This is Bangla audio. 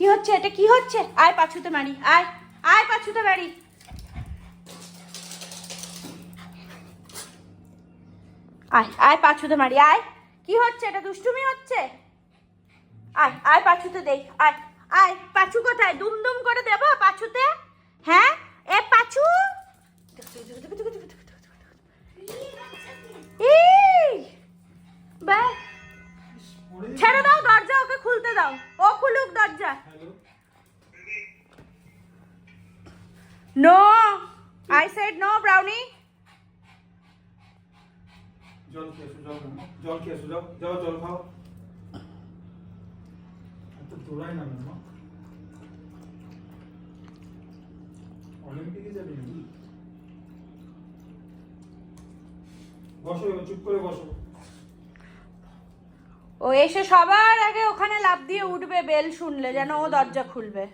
কি হচ্ছে এটা? কি হচ্ছে? আয় পাছুতে মারি আয় আয় পাছুতে মারি আয় আয় পাছুতে মারি আয়। কি হচ্ছে এটা? দুষ্টুমি হচ্ছে? আয় আয় পাছুতে দেই, আয় আয়। পাছু কোথায়? দুম দুম করে দেবো পাছুতে হ্যাঁ? এ পাছু ছেড়ে দাও। No I said no Brownie জল খেয়ে এসো, জল। জল খেয়ে এসো, যাও যাও জল খাও। এত দৌড়াই না মা অলিম্পিকে যাবে নাকি? বসো চুপ করে বসো। ও এসে সবার আগে ওখানে লাভ দিয়ে উঠবে বেল শুনলে যেন ও দরজা খুলবে।